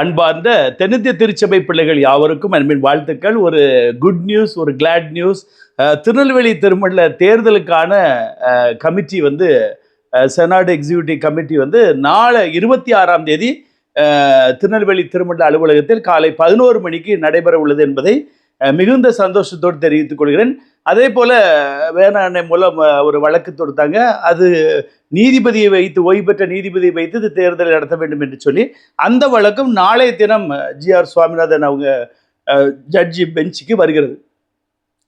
அன்பார்ந்த தென்னிந்திய திருச்சபை பிள்ளைகள் யாவருக்கும் அன்பின் வாழ்த்துக்கள். ஒரு குட் நியூஸ் ஒரு கிளாட் நியூஸ் திருநெல்வேலி திருமண தேர்தலுக்கான கமிட்டி வந்து செனாட் எக்ஸிக்யூட்டிவ் கமிட்டி வந்து நாளை இருபத்தி ஆறாம் தேதி திருநெல்வேலி திருமண அலுவலகத்தில் காலை பதினோரு மணிக்கு நடைபெற உள்ளது என்பதை மிகுந்த சந்தோஷத்தோடு தெரிவித்துக் கொள்கிறேன். அதே போல வேணாண்ணை மூலம் ஒரு வழக்கு தொடுத்தாங்க. அது நீதிபதியை வைத்து ஓய்வு பெற்ற நீதிபதியை வைத்து இது தேர்தலை நடத்த வேண்டும் என்று சொல்லி அந்த வழக்கம் நாளைய தினம் ஜி ஆர் சுவாமிநாதன் அவங்க ஜட்ஜி பெஞ்சுக்கு வருகிறது.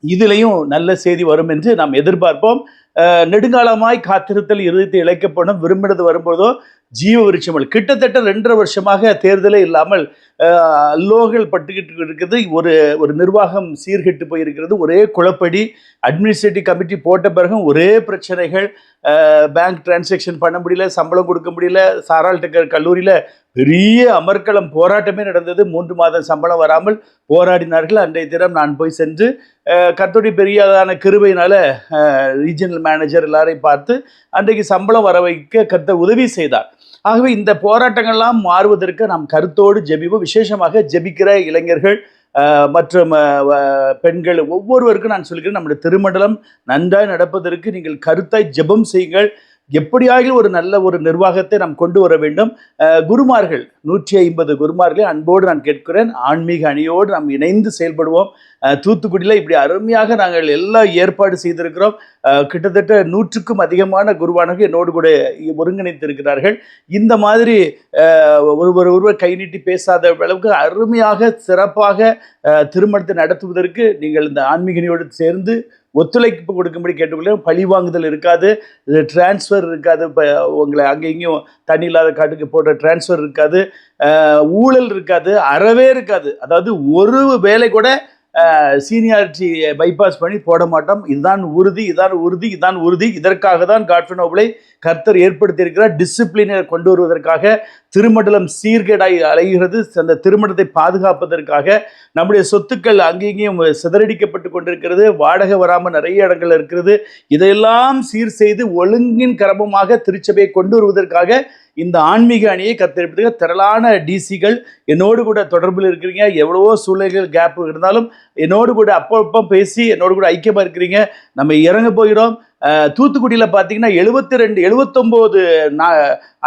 இதுலேயும் நல்ல செய்தி வரும் என்று நாம் எதிர்பார்ப்போம். நெடுங்காலமாய் காத்திருத்தல் இறுதித்து இழைக்கப்படும் விரும்பினது வரும்போதோ ஜீவ விருட்சமல் கிட்டத்தட்ட ரெண்டரை வருஷமாக தேர்தலே இல்லாமல் அஹ், பட்டுக்கிட்டு இருக்கிறது ஒரு ஒரு நிர்வாகம் சீர்கெட்டு போயிருக்கிறது. ஒரே குழப்படி அட்மினிஸ்ட்ரேட்டிவ் கமிட்டி போட்ட பிறகும் ஒரே பிரச்சனைகள். பேங்க் டிரான்சாக்ஷன் பண்ண முடியல சம்பளம் கொடுக்க முடியல சாரால் டெக்கர் கல்லூரியில் பெரிய அமர்க்களம் போராட்டமே நடந்தது. மூன்று மாதம் சம்பளம் வராமல் போராடினார்கள். அன்றைய தினம் நான் போய் சென்று கத்தோடி பெரியதான கிருபையினால் ரீஜனல் மேனேஜர் எல்லாரையும் பார்த்து அன்றைக்கு சம்பளம் வர வைக்க கத்த உதவி செய்தார். ஆகவே இந்த போராட்டங்கள்லாம் மாறுவதற்கு நாம் கருத்தோடு ஜெபிப்போம். விசேஷமாக ஜெபிக்கிற இளைஞர்கள் மற்றும் பெண்கள் ஒவ்வொருவருக்கும் நான் சொல்கிறேன் நம்முடைய திருமண்டலம் நன்றாய் நடப்பதற்கு நீங்கள் கருத்தாய் ஜெபம் செய்யுங்கள். எப்படியாகிலும் ஒரு நல்ல ஒரு நிர்வாகத்தை நாம் கொண்டு வர வேண்டும். குருமார்கள் நூற்றி ஐம்பது குருமார்களை அன்போடு நான் கேட்கிறேன். ஆன்மீக அணியோடு நாம் இணைந்து செயல்படுவோம். தூத்துக்குடியில் இப்படி அருமையாக நாங்கள் எல்லாம் ஏற்பாடு செய்திருக்கிறோம். கிட்டத்தட்ட நூற்றுக்கும் அதிகமான குருவானர்கள் என்னோடு கூட ஒருங்கிணைத்திருக்கிறார்கள். இந்த மாதிரி ஒருவர் ஒருவர் கை நீட்டி பேசாத அளவுக்கு அருமையாக சிறப்பாக திருமணத்தை நடத்துவதற்கு நீங்கள் இந்த ஆன்மீகனியோடு சேர்ந்து ஒத்துழைப்பு கொடுக்கும்படி கேட்டுக்கொள்கிறேன் பழி வாங்குதல் இருக்காது டிரான்ஸ்ஃபர் இருக்காது இப்போ உங்களை அங்கே இங்கேயும் தண்ணி இல்லாத காட்டுக்கு போட்ட டிரான்ஸ்ஃபர் இருக்காது ஊழல் இருக்காது அறவே இருக்காது. அதாவது ஒரு வேலை கூட சீனியாரிட்டி பைபாஸ் பண்ணி போட மாட்டோம். இதுதான் உறுதி இதான் உறுதி இதான் உறுதி. இதற்காக தான் காட்ஃபன் கர்த்தர் ஏற்படுத்தியிருக்கிறார். டிசிப்ளினை கொண்டு வருவதற்காக திருமண்டலம் சீர்கேடாய் அலைகிறது. அந்த திருமணத்தை பாதுகாப்பதற்காக நம்முடைய சொத்துக்கள் அங்கேயும் சிதறடிக்கப்பட்டு கொண்டிருக்கிறது. வாடகை வராமல் நிறைய இடங்கள் இருக்கிறது. இதையெல்லாம் சீர் செய்து ஒழுங்கின் கிரமமாக திருச்சபையை கொண்டு வருவதற்காக இந்த ஆன்மீக அணியை கத்தெடுப்பதுக்கு திரளான டிசிகள் என்னோடு கூட தொடர்பில் இருக்கிறீங்க. எவ்வளவோ சூழ்நிலைகள் கேப் இருந்தாலும் என்னோடு கூட அப்பப்போ பேசி என்னோடு கூட ஐக்கியமாக இருக்கிறீங்க. நம்ம இறங்க போகிறோம். தூத்துக்குடியில் பார்த்தீங்கன்னா எழுபத்தி ரெண்டு எழுபத்தொம்போது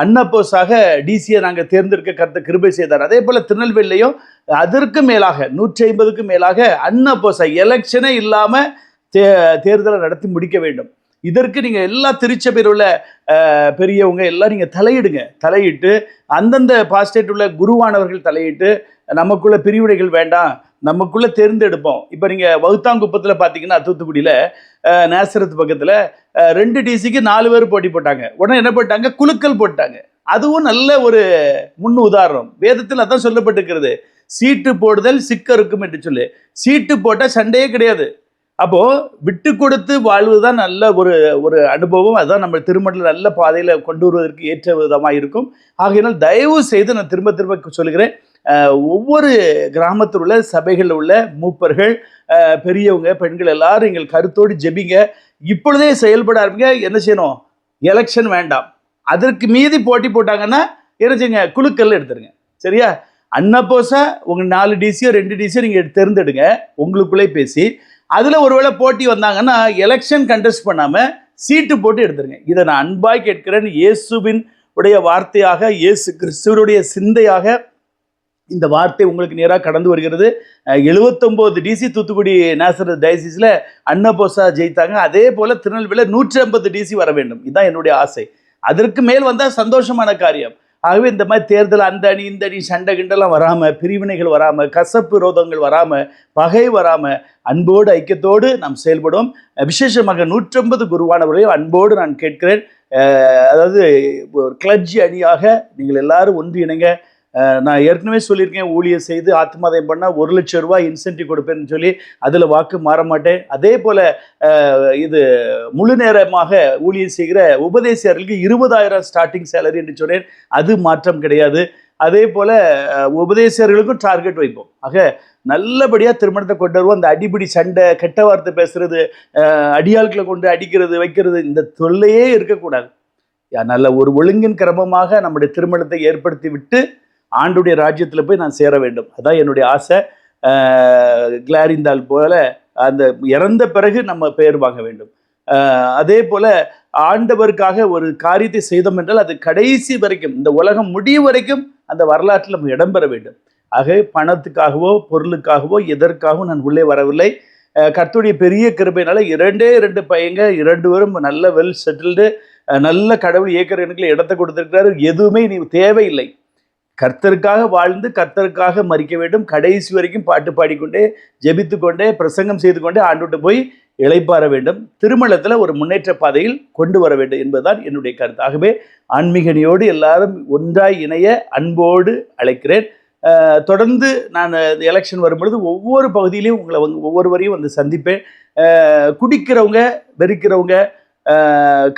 அன்னப்போஸாக டிசியை நாங்கள் தேர்ந்தெடுக்க கருத்து கிருபை செய்தார். அதே போல் திருநெல்வேலியிலையும் அதற்கு மேலாக நூற்றி ஐம்பதுக்கும் மேலாக அன்னப்போஸா எலெக்ஷனே இல்லாமல் தே தேர்தலை நடத்தி முடிக்க வேண்டும். இதற்கு நீங்கள் எல்லா திருச்சபையில் உள்ள பெரியவங்க எல்லாம் நீங்கள் தலையிடுங்க. தலையிட்டு அந்தந்த பாஸ்டேட் உள்ள குருவானவர்கள் தலையிட்டு நமக்குள்ள பிரிவினைகள் வேண்டாம் நமக்குள்ளே தேர்ந்தெடுப்போம். இப்போ நீங்கள் வகுத்தாங்குப்பத்தில் பார்த்தீங்கன்னா தூத்துக்குடியில் நேசரத்து பக்கத்தில் ரெண்டு டிசிக்கு நாலு பேர் போட்டி போட்டாங்க. உடனே என்ன போட்டாங்க? குலுக்கல் போட்டாங்க. அதுவும் நல்ல ஒரு முன் உதாரணம். வேதத்தில் அதான் சொல்லப்பட்டிருக்கிறது. சீட்டு போடுதல் சிக்கருக்கும் என்று சொல்லி. சீட்டு போட்டால் சண்டையே கிடையாது. அப்போ விட்டு கொடுத்து வாழ்வதுதான் நல்ல ஒரு ஒரு அனுபவம். அதுதான் நம்ம திருமணத்தில் நல்ல பாதையில் கொண்டு வருவதற்கு ஏற்ற விதமாக இருக்கும். ஆகையினால் தயவு செய்து நான் திரும்ப திரும்ப சொல்லுகிறேன். ஒவ்வொரு கிராமத்தில் உள்ள சபைகளில் உள்ள மூப்பர்கள் பெரியவங்க பெண்கள் எல்லாரும் எங்கள் கருத்தோடு ஜெபிங்க. இப்பொழுதே செயல்பட ஆரம்பிங்க. என்ன செய்யணும்? எலெக்ஷன் வேண்டாம். அதற்கு மீதி போட்டி போட்டாங்கன்னா என்ன செய்யுங்க? குழுக்கள் எடுத்துருங்க. சரியா? அன்னப்போசா உங்கள் நாலு டிசியோ ரெண்டு டிசியோ நீங்கள் தேர்ந்தெடுங்க. உங்களுக்குள்ளே பேசி அதில் ஒருவேளை போட்டி வந்தாங்கன்னா எலெக்ஷன் கண்டெஸ்ட் பண்ணாமல் சீட்டு போட்டு எடுத்துருங்க. இதை நான் அன்பாய் கேட்கிறேன். இயேசுவின் உடைய வார்த்தையாக இயேசு கிறிஸ்துவனுடைய சிந்தையாக இந்த வார்த்தை உங்களுக்கு நேராக கடந்து வருகிறது. எழுபத்தொம்போது டிசி தூத்துக்குடி நேசர் டயசிஸில் அன்னபோசா ஜெயித்தாங்க. அதே போல் திருநெல்வேலியில் நூற்றி ஐம்பது டிசி வர வேண்டும். இதுதான் என்னுடைய ஆசை. அதற்கு மேல் வந்தால் சந்தோஷமான காரியம். ஆகவே இந்த மாதிரி தேர்தல் அந்த அணி இந்த அணி சண்டை கிண்டெல்லாம் வராமல் பிரிவினைகள் வராமல் கசப்பு ரோதங்கள் வராமல் பகை வராமல் அன்போடு ஐக்கியத்தோடு நாம் செயல்படுவோம் விசேஷமாக நூற்றம்பது குருவானவர்களையும் அன்போடு நான் கேட்கிறேன். அதாவது ஒரு கிளர்ச்சி அணியாக நீங்கள் எல்லாரும் ஒன்று இணைங்க நான் ஏற்கனவே சொல்லியிருக்கேன் ஊழியர் செய்து ஆத்மாதயம் பண்ணால் ஒரு லட்சம் ரூபா இன்சென்டிவ் கொடுப்பேன்னு சொல்லி அதில் வாக்கு மாற மாட்டேன். அதே போல் இது முழு நேரமாக ஊழியர் செய்கிற உபதேசியர்களுக்கு இருபதாயிரம் ஸ்டார்டிங் சேலரி என்று சொன்னேன். அது மாற்றம் கிடையாது. அதே போல் உபதேசியர்களுக்கும் டார்கெட் வைப்போம். ஆக நல்லபடியாக திருமணத்தை கொண்டு வருவோம். அந்த அடிபிடி சண்டை கெட்ட வார்த்தை பேசுறது அடியாள்களை கொண்டு அடிக்கிறது வைக்கிறது இந்த தொல்லையே இருக்கக்கூடாது. நல்ல ஒரு ஒழுங்கின் கிரமமாக நம்முடைய திருமணத்தை ஏற்படுத்தி விட்டு ஆண்டுடைய ராஜ்யத்தில் போய் நான் சேர வேண்டும். அதான் என்னுடைய ஆசை. கிளாரிந்தால் போல அந்த இறந்த பிறகு நம்ம பெயர் வாங்க வேண்டும். அதே போல ஆண்டவருக்காக ஒரு காரியத்தை செய்தோம் என்றால் அது கடைசி வரைக்கும் இந்த உலகம் முடியும் வரைக்கும் அந்த வரலாற்றில் நம்ம இடம்பெற வேண்டும். ஆக பணத்துக்காகவோ பொருளுக்காகவோ எதற்காகவும் நான் உள்ளே வரவில்லை. கர்த்துடைய பெரிய கிருபையினால இரண்டே இரண்டு பையங்க இரண்டு பேரும் நல்ல வெல் செட்டில்டு நல்ல கடவுள் ஏக்கர் கணக்கில் இடத்தை கொடுத்துருக்கிறாரு. எதுவுமே நீ தேவையில்லை. கர்த்தருக்காக வாழ்ந்து கர்த்தருக்காக மறிக்க வேண்டும். கடைசி வரைக்கும் பாட்டு பாடிக்கொண்டே ஜெபித்து கொண்டே பிரசங்கம் செய்து கொண்டே ஆண்டுட்டு போய் இளைப்பாற வேண்டும். திருமணத்தில் ஒரு முன்னேற்ற பாதையில் கொண்டு வர வேண்டும் என்பதுதான் என்னுடைய கருத்து. ஆகவே ஆன்மீகனியோடு எல்லாரும் ஒன்றாய் இணைய அன்போடு அழைக்கிறேன். தொடர்ந்து நான் இந்த எலெக்ஷன் வரும்பொழுது ஒவ்வொரு பகுதியிலையும் உங்களை வந்து ஒவ்வொருவரையும் வந்து சந்திப்பேன். குடிக்கிறவங்க வெறுக்கிறவங்க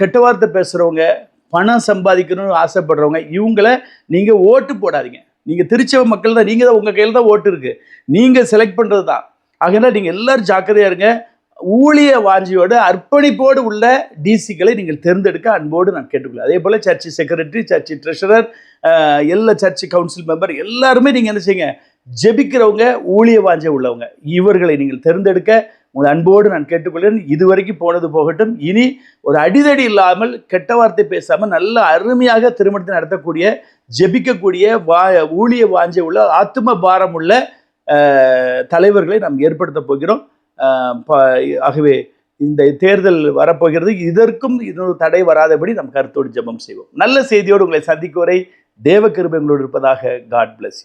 கெட்ட வார்த்தை பேசுகிறவங்க பணம் சம்பாதிக்கணும்னு ஆசைப்படுறவங்க இவங்கள நீங்கள் ஓட்டு போடாதீங்க. நீங்கள் திருச்சவ மக்கள் தான் நீங்கள் தான் உங்கள் கையில் தான் ஓட்டு இருக்குது நீங்கள் செலக்ட் பண்ணுறது தான். ஆகினா நீங்கள் எல்லாரும் ஜாக்கிரதையாக இருங்க. ஊழிய வாஞ்சியோடு அர்ப்பணிப்போடு உள்ள டிசிக்களை நீங்கள் தேர்ந்தெடுக்க அன்போடு நான் கேட்டுக்கொள்ள அதே போல் சர்ச்சு செக்ரட்டரி சர்ச்சு ட்ரெஷரர் எல்லா சர்ச்சு கவுன்சில் மெம்பர் எல்லாருமே நீங்கள் என்ன செய்யுங்க? ஜெபிக்கிறவங்க ஊழிய வாஞ்ச உள்ளவங்க. இவர்களை நீங்கள் தேர்ந்தெடுக்க உங்கள் அன்போடு நான் கேட்டுக்கொள்கிறேன். இதுவரைக்கும் போனது போகட்டும். இனி ஒரு அடிதடி இல்லாமல் கெட்ட வார்த்தை பேசாமல் நல்ல அருமையாக திருமணத்தை நடத்தக்கூடிய ஜெபிக்கக்கூடிய வா ஊழிய வாஞ்ச உள்ள ஆத்தும பாரம் உள்ள தலைவர்களை நாம் ஏற்படுத்த போகிறோம். ப- ஆகவே இந்த தேர்தல் வரப்போகிறது. இதற்கும் இன்னொரு தடை வராதபடி நம் கருத்தோடு ஜெபம் செய்வோம். நல்ல செய்தியோடு உங்களை சந்திக்கும் வரை தேவ கிருபை உங்களோடு இருப்பதாக காட் பிளஸ்